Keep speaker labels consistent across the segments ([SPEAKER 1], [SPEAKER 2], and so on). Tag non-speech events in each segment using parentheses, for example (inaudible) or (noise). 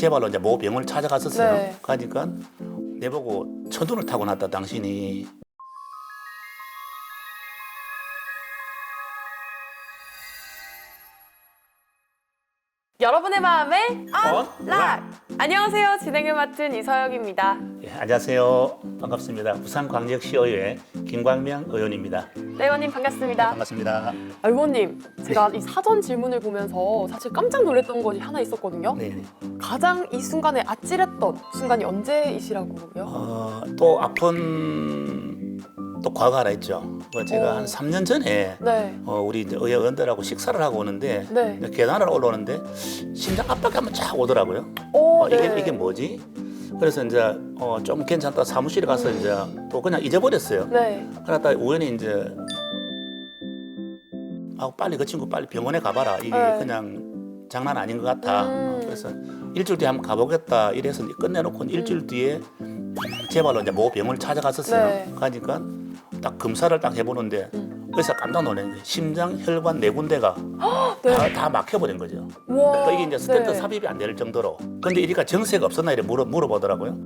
[SPEAKER 1] 제발로 이제 모 병을 찾아갔었어요.
[SPEAKER 2] 네.
[SPEAKER 1] 가니까 내보고 천둥을 타고 났다 당신이
[SPEAKER 2] 여러분의 마음에
[SPEAKER 1] 어?
[SPEAKER 2] 락! 안녕하세요. 진행을 맡은 이서영입니다.
[SPEAKER 1] 예, 안녕하세요. 반갑습니다. 부산광역시의회 김광명 의원입니다.
[SPEAKER 2] 네, 의원님 반갑습니다.
[SPEAKER 1] 반갑습니다.
[SPEAKER 2] 아, 의원님, 제가 이 사전 질문을 보면서 사실 깜짝 놀랐던 것이 하나 있었거든요.
[SPEAKER 1] 네. 네.
[SPEAKER 2] 가장 이 순간에 아찔했던 순간이 언제이시라고요?
[SPEAKER 1] 어, 또 아픈 또 과거 하나 있죠. 그 제가
[SPEAKER 2] 어.
[SPEAKER 1] 한 3년 전에
[SPEAKER 2] 네.
[SPEAKER 1] 어, 우리 이제 의원들하고 식사를 하고 오는데
[SPEAKER 2] 네.
[SPEAKER 1] 계단을 올라오는데 심장 압박이 한번 쫙 오더라고요.
[SPEAKER 2] 오,
[SPEAKER 1] 어, 이게
[SPEAKER 2] 네.
[SPEAKER 1] 이게 뭐지? 그래서 이제 어, 좀 괜찮다 사무실에 가서 이제 또 그냥 잊어버렸어요.
[SPEAKER 2] 네.
[SPEAKER 1] 그러다 우연히 이제 아 빨리 그 친구 빨리 병원에 가봐라. 이게
[SPEAKER 2] 네.
[SPEAKER 1] 그냥 장난 아닌 것 같아.
[SPEAKER 2] 음.
[SPEAKER 1] 어, 그래서 일주일 뒤에 한번 가보겠다. 이래서 끝내놓고 일주일 뒤에 제발로 이제 모 병을 찾아갔었어요.
[SPEAKER 2] 네.
[SPEAKER 1] 가니까 딱 검사를 딱 해보는데
[SPEAKER 2] 음.
[SPEAKER 1] 의사 깜짝 놀란 거예요. 심장, 혈관 네 군데가 (gasps)
[SPEAKER 2] 네.
[SPEAKER 1] 다, 다 막혀버린 거죠.
[SPEAKER 2] 와.
[SPEAKER 1] 또 이게 이제 스텐트
[SPEAKER 2] 네.
[SPEAKER 1] 삽입이 안 될 정도로. 근데 이리가 정세가 없었나 이래 물어, 물어보더라고요.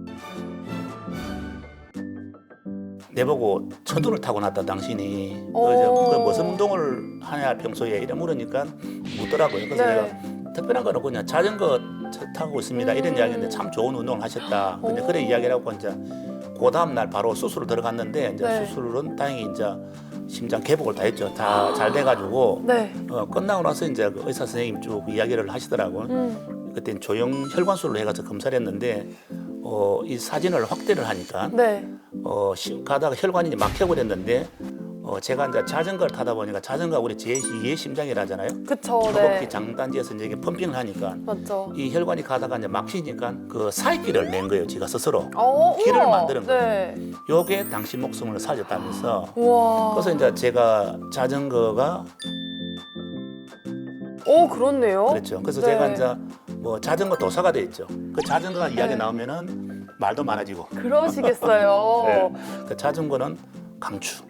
[SPEAKER 1] 내보고 천둥을 타고 났다 당신이.
[SPEAKER 2] 오.
[SPEAKER 1] 그래서 그 무슨 운동을 하냐 평소에 이래 물으니까 묻더라고요. 그래서
[SPEAKER 2] 네.
[SPEAKER 1] 내가 특별한 거는 그냥 자전거 차- 타고 있습니다. 이런
[SPEAKER 2] 음.
[SPEAKER 1] 이야기인데 참 좋은 운동을 하셨다. 근데
[SPEAKER 2] 오.
[SPEAKER 1] 그래 이야기를 하고 이제 그 다음 날 바로 수술을 들어갔는데 이제
[SPEAKER 2] 네.
[SPEAKER 1] 수술은 다행히 이제 심장 개복을 다 했죠. 다 잘 돼가지고
[SPEAKER 2] 네.
[SPEAKER 1] 어, 끝나고 나서 이제 그 의사 선생님 쭉 이야기를 하시더라고 요.
[SPEAKER 2] 음.
[SPEAKER 1] 그때 조형 혈관술로 해가지고 검사를 했는데 어, 이 사진을 확대를 하니까
[SPEAKER 2] 네.
[SPEAKER 1] 어, 시- 가다가 혈관이 이제 막혀버렸는데 어, 제가 이제 자전거를 타다 보니까 자전거 우리 제2의 심장이라잖아요.
[SPEAKER 2] 그쵸.
[SPEAKER 1] 허벅지
[SPEAKER 2] 네.
[SPEAKER 1] 장단지에서 이제 이게 펌핑을 하니까
[SPEAKER 2] 맞죠.
[SPEAKER 1] 이 혈관이 가다가 이제 막히니까 그 사이길을 낸 거예요. 지가 스스로.
[SPEAKER 2] 어,
[SPEAKER 1] 길을
[SPEAKER 2] 우와.
[SPEAKER 1] 만드는
[SPEAKER 2] 네.
[SPEAKER 1] 요게 당신 목숨을 살렸다면서. (gasps)
[SPEAKER 2] 우와.
[SPEAKER 1] 그래서 이제 제가 자전거가
[SPEAKER 2] 오, 그렇네요.
[SPEAKER 1] 그랬죠. 그래서
[SPEAKER 2] 네.
[SPEAKER 1] 제가 이제 뭐 자전거 도사가 돼 있죠. 그 자전거 이야기
[SPEAKER 2] 네.
[SPEAKER 1] 나오면은 말도 많아지고.
[SPEAKER 2] 그러시겠어요. (laughs)
[SPEAKER 1] 네. 그 자전거는 강추.